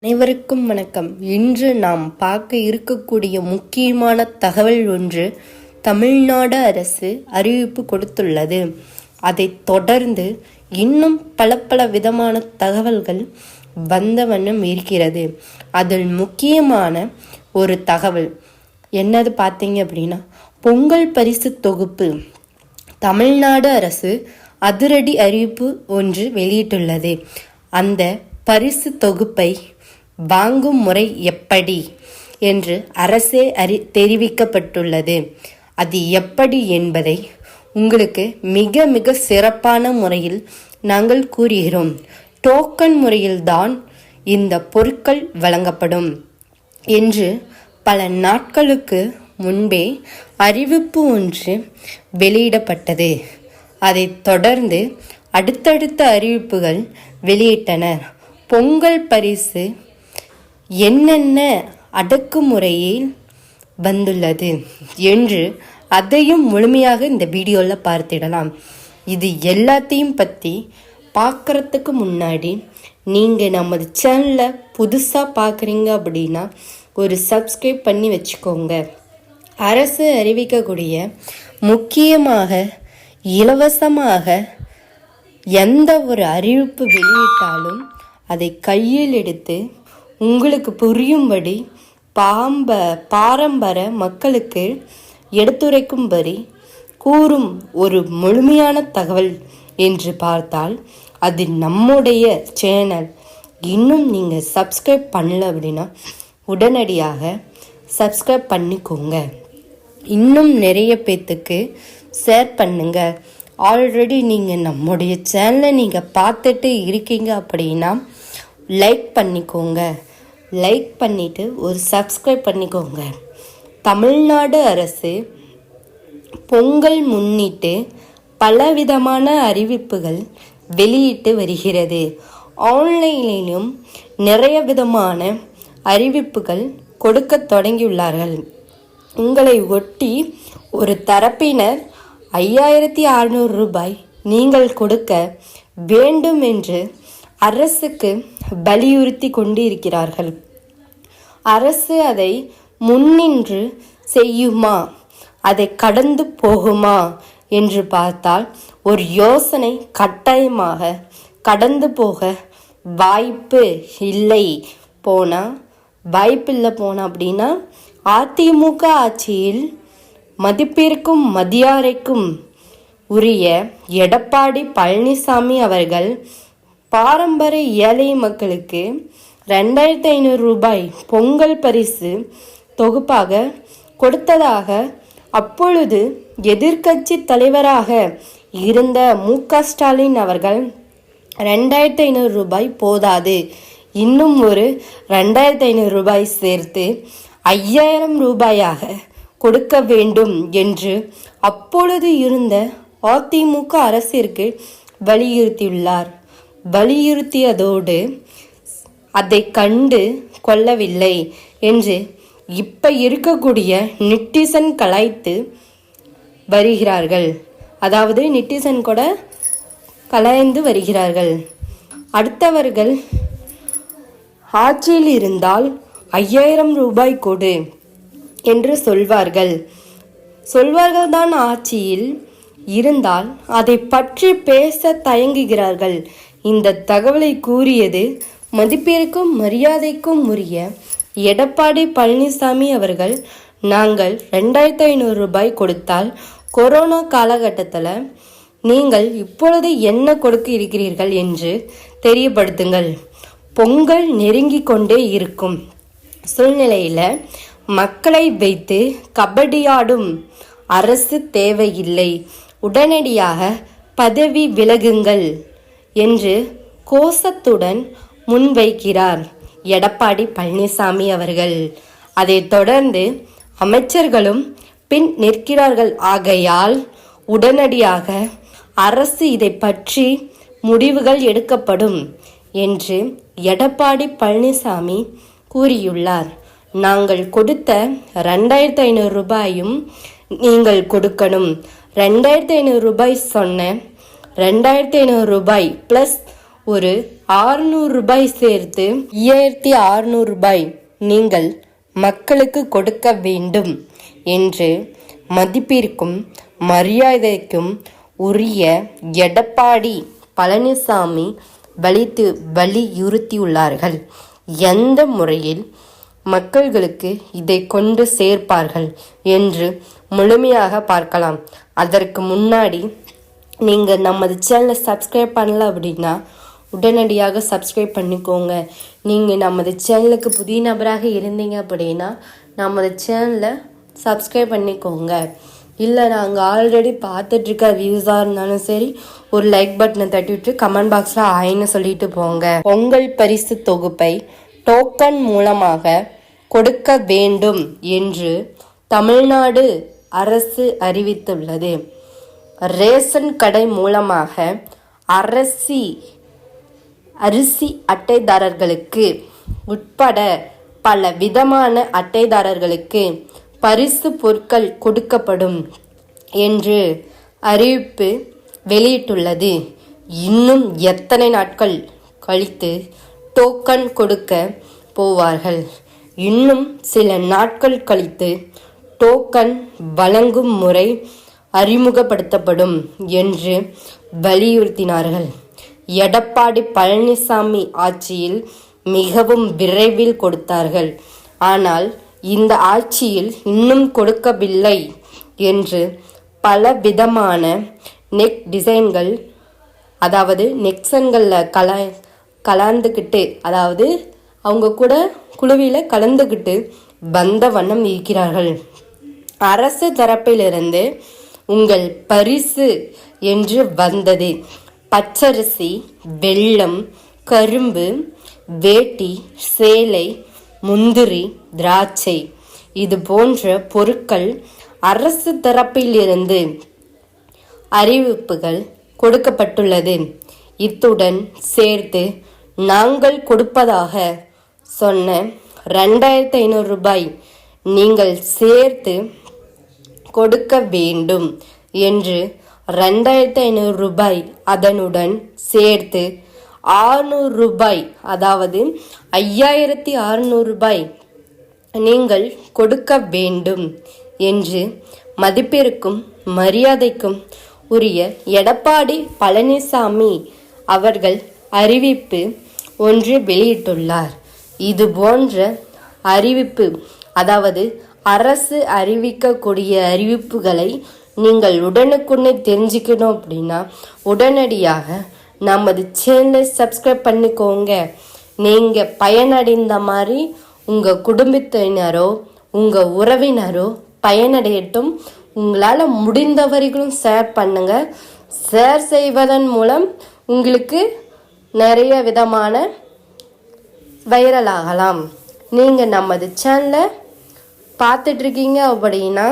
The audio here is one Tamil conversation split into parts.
அனைவருக்கும் வணக்கம். இன்று நாம் பார்க்க இருக்கக்கூடிய முக்கியமான தகவல் ஒன்று தமிழ்நாடு அரசு அறிவிப்பு கொடுத்துள்ளது. அதைத் தொடர்ந்து இன்னும் பல பல விதமான தகவல்கள் வந்த வண்ணம் இருக்கிறது. அதில் முக்கியமான ஒரு தகவல். என்னது பார்த்தீங்க அப்படின்னா பொங்கல் பரிசு தொகுப்பு. தமிழ்நாடு அரசு அதிரடி அறிவிப்பு ஒன்று வெளியிட்டுள்ளது. அந்த பரிசு தொகுப்பை வாங்கும் முறை எப்படி? என்று அரசே அறி தெரிவிக்கப்பட்டுள்ளது. அது எப்படி என்பதை உங்களுக்கு மிக மிக சிறப்பான முறையில் நாங்கள் கூறுகிறோம். டோக்கன் முறையில்தான் இந்த பொருட்கள் வழங்கப்படும் என்று பல நாட்களுக்கு முன்பே அறிவிப்பு ஒன்று வெளியிடப்பட்டது. அதைத் தொடர்ந்து அடுத்தடுத்த அறிவிப்புகள் வெளியிட்டனர் பொங்கல் பரிசு என்னென்ன அடக்குமுறையில் வந்துள்ளது என்று அதையும் முழுமையாக இந்த வீடியோவில் பார்த்திடலாம். இது எல்லாத்தையும் பற்றி பார்க்குறதுக்கு முன்னாடி நீங்கள் நமது சேனலை புதுசாக பார்க்குறீங்க அப்படின்னா ஒரு சப்ஸ்கிரைப் பண்ணி வச்சுக்கோங்க. அரசு அறிவிக்கக்கூடிய முக்கியமாக இலவசமாக எந்த ஒரு அறிவிப்பு வெளியிட்டாலும் அதை கையில் எடுத்து உங்களுக்கு புரியும்படி பாம்ப பாரம்பர மக்களுக்கு எடுத்துரைக்கும்படி கூறும் ஒரு முழுமையான தகவல் என்று பார்த்தால் அது நம்முடைய சேனல். இன்னும் நீங்கள் சப்ஸ்கிரைப் பண்ணல அப்படின்னா உடனடியாக சப்ஸ்கிரைப் பண்ணிக்கோங்க. இன்னும் நிறைய பேத்துக்கு ஷேர் பண்ணுங்க. ஆல்ரெடி நீங்கள் நம்முடைய சேனலை நீங்கள் பார்த்துட்டு இருக்கீங்க அப்படின்னா லைக் பண்ணிக்கோங்க. லைக் பண்ணிவிட்டு ஒரு சப்ஸ்கிரைப் பண்ணிக்கோங்க. தமிழ்நாடு அரசு பொங்கல் முன்னிட்டு பலவிதமான அறிவிப்புகள் வெளியிட்டு வருகிறது. ஆன்லைனிலும் நிறைய விதமான அறிவிப்புகள் கொடுக்க தொடங்கியுள்ளார்கள். உங்களை ஒட்டி ஒரு தரப்பினர் ஐயாயிரத்தி அறநூறு ரூபாய் நீங்கள் கொடுக்க வேண்டும் என்று அரசுக்கு வலியுறுத்தி கொண்டிருக்கிறார்கள். அரசு அதை முன்னின்று செய்யுமா? அதை கடந்து போகுமா? என்று பார்த்தால் ஒரு யோசனை கட்டாயமாக கடந்து போக வாய்ப்பு இல்லை. போனால் வாய்ப்பு இல்லை போனால் அப்படின்னா அதிமுக ஆட்சியில் மதிப்பிற்கும் மதியாரைக்கும் உரிய எடப்பாடி பழனிசாமி அவர்கள் பாரம்பரிய ஏழை மக்களுக்கு ரெண்டாயிரத்தி ஐநூறு ரூபாய் பொங்கல் பரிசு தொகுப்பாக கொடுத்ததாக அப்பொழுது எதிர்க்கட்சி தலைவராக இருந்த மு க ஸ்டாலின் அவர்கள் ரெண்டாயிரத்தி ஐநூறு ரூபாய் போதாது. இன்னும் ஒரு ரெண்டாயிரத்தி ஐநூறு ரூபாய் சேர்த்து ஐயாயிரம் ரூபாயாக கொடுக்க வேண்டும் என்று அப்பொழுது இருந்த அதிமுக அரசிற்கு வலியுறுத்தியுள்ளார். வலியுறுத்தியதோடு அதை கண்டு கொள்ளவில்லை என்று இப்ப இருக்கக்கூடிய நிட்டிசன் கலாய்த்து வருகிறார்கள். அதாவது நிட்டிசன் கூட கலாய்ந்து வருகிறார்கள். அடுத்தவர்கள் ஆட்சியில் இருந்தால் ஐயாயிரம் ரூபாய் கொடு என்று சொல்வார்கள். சொல்வார்கள் தான் ஆட்சியில் இருந்தால் அதை பற்றி பேச தயங்குகிறார்கள். இந்த தகவலை கூறியது மதிப்பிற்கும் மரியாதைக்கும் உரிய எடப்பாடி பழனிசாமி அவர்கள். நாங்கள் ரெண்டாயிரத்து ஐநூறு ரூபாய் கொடுத்தால் கொரோனா காலகட்டத்தில் நீங்கள் இப்பொழுது என்ன கொடுக்க இருக்கிறீர்கள் என்று தெரியப்படுத்துங்கள். பொங்கல் நெருங்கி கொண்டே இருக்கும். சூழ்நிலையில் மக்களை வைத்து கபடியாடும் அரசு தேவையில்லை. உடனடியாக பதவி விலகுங்கள். என்று கோஷத்துடன் முன்வைக்கிறார். எடப்பாடி பழனிசாமி அவர்கள். அதைத் தொடர்ந்து அமைச்சர்களும் பின் நிற்கிறார்கள். ஆகையால் உடனடியாக அரசு இதை பற்றி முடிவுகள் எடுக்கப்படும் என்று எடப்பாடி பழனிசாமி கூறியுள்ளார். நாங்கள் கொடுத்த ரெண்டாயிரத்தி ஐநூறு ரூபாயும் நீங்கள் கொடுக்கணும். ரெண்டாயிரத்தி ஐநூறு ரூபாய் சொன்ன ரெண்டாயிரத்தி ஐநூறு ரூபாய் ப்ளஸ் ஒரு ஆறுநூறு ரூபாய் சேர்த்து ஐயாயிரத்தி ஆறுநூறு ரூபாய் நீங்கள் மக்களுக்கு கொடுக்க வேண்டும் என்று மதிப்பிற்கும் மரியாதைக்கும் உரிய எடப்பாடி பழனிசாமி வலித்து வலியுறுத்தியுள்ளார்கள். எந்த முறையில் மக்கள்களுக்கு இதை கொண்டு சேர்ப்பார்கள் என்று முழுமையாக பார்க்கலாம். அதற்கு முன்னாடி நீங்கள் நமது சேனலை சப்ஸ்கிரைப் பண்ணல அப்படின்னா உடனடியாக சப்ஸ்கிரைப் பண்ணிக்கோங்க. நீங்கள் நமது சேனலுக்கு புதிய நபராக இருந்தீங்க அப்படின்னா நமது சேனலை சப்ஸ்கிரைப் பண்ணிக்கோங்க. இல்லை நாங்கள் ஆல்ரெடி பார்த்துட்ருக்க வியூஸாக இருந்தாலும் சரி ஒரு லைக் பட்டனை தட்டிவிட்டு கமெண்ட் பாக்ஸில் ஆயின்னு சொல்லிட்டு போங்க. பொங்கல் பரிசு தொகுப்பை டோக்கன் மூலமாக கொடுக்க வேண்டும் என்று தமிழ்நாடு அரசு அறிவித்துள்ளது. ரேஷன் கடை மூலமாக அரசி அரிசி அட்டைதாரர்களுக்கு உட்பட பல விதமான அட்டைதாரர்களுக்கு பரிசு பொருட்கள் கொடுக்கப்படும் என்று அறிவிப்பு வெளியிட்டுள்ளது. இன்னும் எத்தனை நாட்கள் கழித்து டோக்கன் கொடுக்க போவார்கள்? இன்னும் சில நாட்கள் கழித்து டோக்கன் வழங்கும் முறை அறிமுகப்படுத்தப்படும் என்று வலியுறுத்தினார்கள். எடப்பாடி பழனிசாமி ஆட்சியில் மிகவும் விரைவில் கொடுத்தார்கள். ஆனால் இந்த ஆட்சியில் இன்னும் கொடுக்கவில்லை என்று பல விதமான நெக் டிசைன்கள் அதாவது நெக்சன்களில் கல கலந்துக்கிட்டு அதாவது அவங்க கூட குழுவில கலந்துக்கிட்டு வந்த வண்ணம் இருக்கிறார்கள். அரசு தரப்பிலிருந்து உங்கள் பரிசு என்று வந்தது. பச்சரிசி வெல்லம் கரும்பு வேட்டி சேலை முந்திரி திராட்சை. இது போன்ற பொருட்கள் அரசு தரப்பிலிருந்து அறிவிப்புகள் கொடுக்கப்பட்டுள்ளது. இத்துடன் சேர்த்து நாங்கள் கொடுப்பதாக சொன்ன ரெண்டாயிரத்தி ஐநூறு ரூபாய் நீங்கள் சேர்த்து கொடுக்க வேண்டும் என்று ரெண்டாயிரத்தி ஐநூறு ரூபாய் அதனுடன் சேர்த்து ஆறுநூறு ரூபாய் அதாவது ஐயாயிரத்தி அறுநூறு ரூபாய் நீங்கள் கொடுக்க வேண்டும் என்று மதிப்பிற்கும் மரியாதைக்கும் உரிய எடப்பாடி பழனிசாமி அவர்கள் அறிவிப்பு ஒன்று வெளியிட்டுள்ளார். இது போன்ற அறிவிப்பு அதாவது அரசு அறிவிக்கக்கூடிய அறிவிப்புகளை நீங்கள் உடனுக்குடனே தெரிஞ்சுக்கணும் அப்படின்னா உடனடியாக நமது சேனலை சப்ஸ்கிரைப் பண்ணிக்கோங்க. நீங்கள் பயனடைந்த மாதிரி உங்கள் குடும்பத்தினரோ உங்கள் உறவினரோ பயனடையட்டும். உங்களால் முடிந்தவரைகளும் ஷேர் பண்ணுங்கள் ஷேர் செய்வதன் மூலம் உங்களுக்கு நிறைய விதமான வைரல் ஆகலாம். நீங்கள் நமது சேனலை பார்த்துட்ருக்கீங்க அப்படின்னா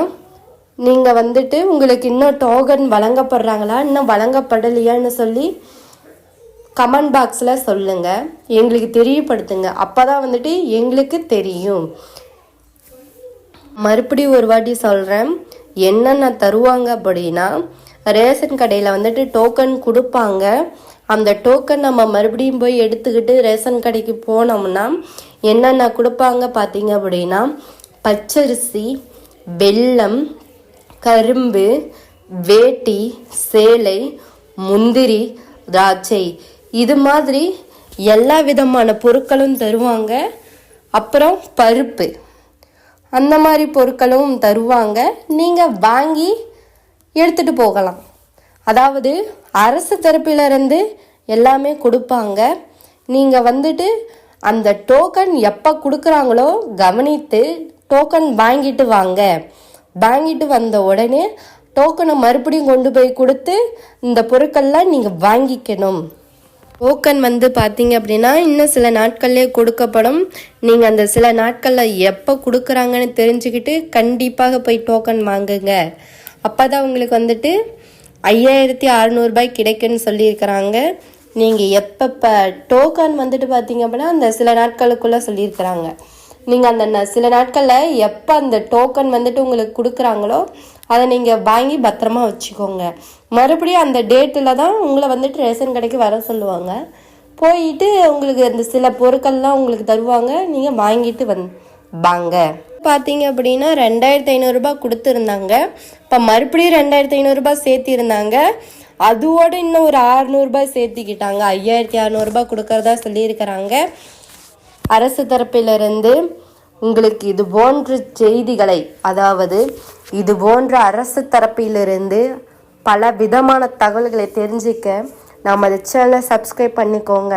நீங்கள் வந்துட்டு உங்களுக்கு இன்னும் டோக்கன் வழங்கப்படுறாங்களா இன்னும் வழங்கப்படலையான்னு சொல்லி கமெண்ட் பாக்ஸில் சொல்லுங்கள் எங்களுக்கு தெரியப்படுத்துங்க. அப்போ தான் வந்துட்டு எங்களுக்கு தெரியும். மறுபடியும் ஒரு வாட்டி சொல்கிறேன் என்னென்ன தருவாங்க அப்படின்னா ரேஷன் கடையில் வந்துட்டு டோக்கன் கொடுப்பாங்க. அந்த டோக்கன் நம்ம மறுபடியும் போய் எடுத்துக்கிட்டு ரேஷன் கடைக்கு போனோம்னா என்னென்ன கொடுப்பாங்க பார்த்தீங்க அப்படின்னா பச்சரிசி வெல்லம் கரும்பு வேட்டி சேலை முந்திரி திராட்சை. இது மாதிரி எல்லா விதமான பொருட்களும் தருவாங்க. அப்புறம் பருப்பு. அந்த மாதிரி பொருட்களும் தருவாங்க. நீங்கள் வாங்கி எடுத்துகிட்டு போகலாம். அதாவது அரசு தரப்பிலிருந்து எல்லாமே கொடுப்பாங்க. நீங்கள் வந்துட்டு அந்த டோக்கன் எப்போ கொடுக்குறாங்களோ கவனித்து டோக்கன் வாங்கிட்டு வாங்க. வாங்கிட்டு வந்த உடனே டோக்கனை மறுபடியும் கொண்டு போய் கொடுத்து இந்த பொருட்கள்லாம் நீங்கள் வாங்கிக்கணும். டோக்கன் வந்து பார்த்தீங்க அப்படின்னா இன்னும் சில நாட்கள்லேயே கொடுக்கப்படும். நீங்கள் அந்த சில நாட்களில் எப்போ கொடுக்குறாங்கன்னு தெரிஞ்சுக்கிட்டு கண்டிப்பாக போய் டோக்கன் வாங்குங்க. அப்போ தான் உங்களுக்கு வந்துட்டு ஐயாயிரத்தி அறநூறுபாய் கிடைக்குன்னு சொல்லியிருக்கிறாங்க. நீங்கள் எப்பப்போ டோக்கன் வந்துட்டு பார்த்தீங்க அப்படின்னா அந்த சில நாட்களுக்குள்ளே சொல்லியிருக்கிறாங்க. நீங்கள் அந்த ந- சில நாட்களில் எப்போ அந்த டோக்கன் வந்துட்டு உங்களுக்கு கொடுக்குறாங்களோ அதை நீங்கள் வாங்கி பத்திரமா வச்சுக்கோங்க. மறுபடியும் அந்த டேட்டில் தான் உங்களை வந்துட்டு ரேஷன் கடைக்கு வர சொல்லுவாங்க. போயிட்டு உங்களுக்கு இந்த சில பொருட்கள்லாம் உங்களுக்கு தருவாங்க நீங்கள் வாங்கிட்டு வந் வாங்க. பார்த்தீங்க அப்படின்னா ரெண்டாயிரத்தி ஐநூறுரூபா கொடுத்துருந்தாங்க. இப்போ மறுபடியும் ரெண்டாயிரத்தி ஐநூறுரூபா சேர்த்திருந்தாங்க. அதோட இன்னும் ஒரு ஆறுநூறுபா சேர்த்திக்கிட்டாங்க. ஐயாயிரத்தி அறநூறுபா கொடுக்கறதா சொல்லியிருக்கிறாங்க. அரசு தரப்பிலிருந்து உங்களுக்கு இது போன்ற செய்திகளை அதாவது இது போன்ற அரசு தரப்பிலிருந்து பல விதமான தகவல்களை தெரிஞ்சுக்க நமது சேனலை சப்ஸ்கிரைப் பண்ணிக்கோங்க.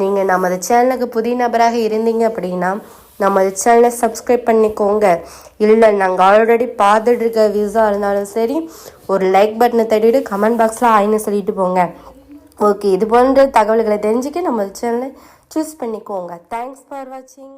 நீங்கள் நமது சேனலுக்கு புதிய நபராக இருந்தீங்க அப்படின்னா நமது சேனலை சப்ஸ்கிரைப் பண்ணிக்கோங்க. இல்லை நாங்கள் ஆல்ரெடி பார்த்துட்டு இருக்க விசா இருந்தாலும் சரி ஒரு லைக் பட்டனை தட்டிட்டு கமெண்ட் பாக்ஸில் ஆயின்னு சொல்லிட்டு போங்க. ஓகே இது போன்ற தகவல்களை தெரிஞ்சுக்க நம்ம சேனலை சூஸ் பண்ணிக்கோங்க. தேங்க்ஸ் ஃபார் வாட்சிங்